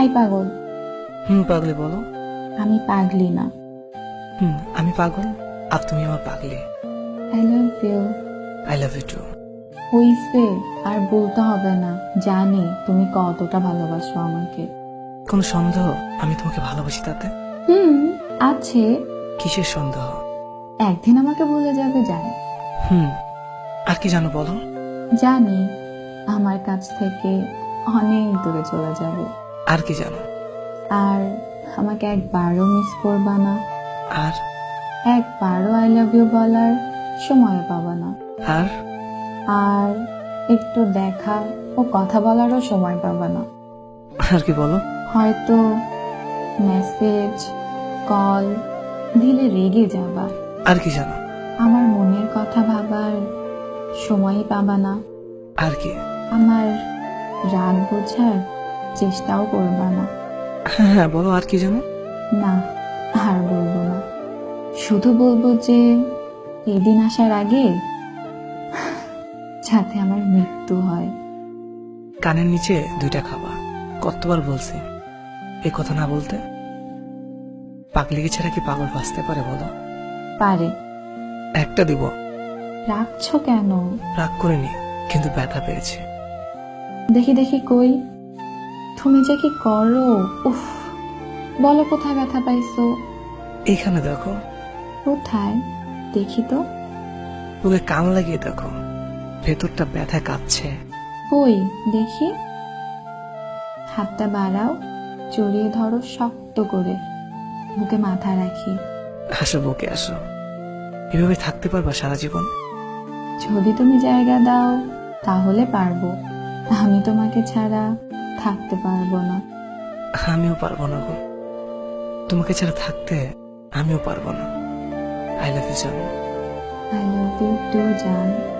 এই পাগল। হুম পাগলি বলো। আমি পাগলি না। হুম আমি পাগল আর তুমি আমার পাগলি। I love you I love you too হইছে আর বলতে হবে না জানি তুমি কতটা ভালোবাসো আমাকে। কোন সন্দেহ? আমি তোমাকে ভালোবাসি তাতে? হুম আছে। কিসের সন্দেহ? একদিন আমাকে বলে যাবে জানি। হুম আর কি জানো বলো? জানি আমার কাছ থেকে অনেক দূরে চলে যাবে। আর কি জানো? আর আমাকে একবারও মিস করবা না। আর? একবারও আই লাভ ইউ বলার সময় পাবা না। আর? আর একটু দেখা ও কথা বলারও সময় পাবা না। আর কি বলো? হয়তো মেসেজ কল দিলে রেগে যাবা। আর কি জানো? আমার মনের কথা ভাবার সময়ই পাবা না। আর কি? আমার রাগ বোঝার চেষ্টাও করবা না। হ্যাঁ হ্যাঁ বলো আর কি জানো? না আর বলব না। শুধু বলব যে এদিন আসার আগে যাতে আমার মৃত্যু হয়। কানের নিচে দুইটা খাবা কতবার বলছি। এই কথা না বলতে পাগলিকে ছাড়া কি পাগল বাঁচতে পারে বলো? পারে। একটা দিব। রাখছো কেন? রাগ করিনি কিন্তু ব্যথা পেয়েছে। দেখি দেখি কই। তুমি যে কি করো? উফ বলো কোথায় ব্যথা পাইছো? এখানে দেখো। কোথায়? দেখি তো। তোকে কান লাগিয়ে দেখো। ভেতরটা ব্যথা কাঁপছে। কই দেখি। হাতটা বাড়াও জড়িয়ে ধরো শক্ত করে। বুকে মাথা রাখি। আসো বুকে আসো। এভাবে থাকতে পারবা সারা জীবন? যদি তুমি জায়গা দাও তাহলে পারব। আমি তোমাকে ছাড়া থাকতে পারব না। আমিও পারব না গো। তোমাকে ছাড়া থাকতে আমিও পারব না। আই লাভ ইউ জান আই লাভ ইউ টু জান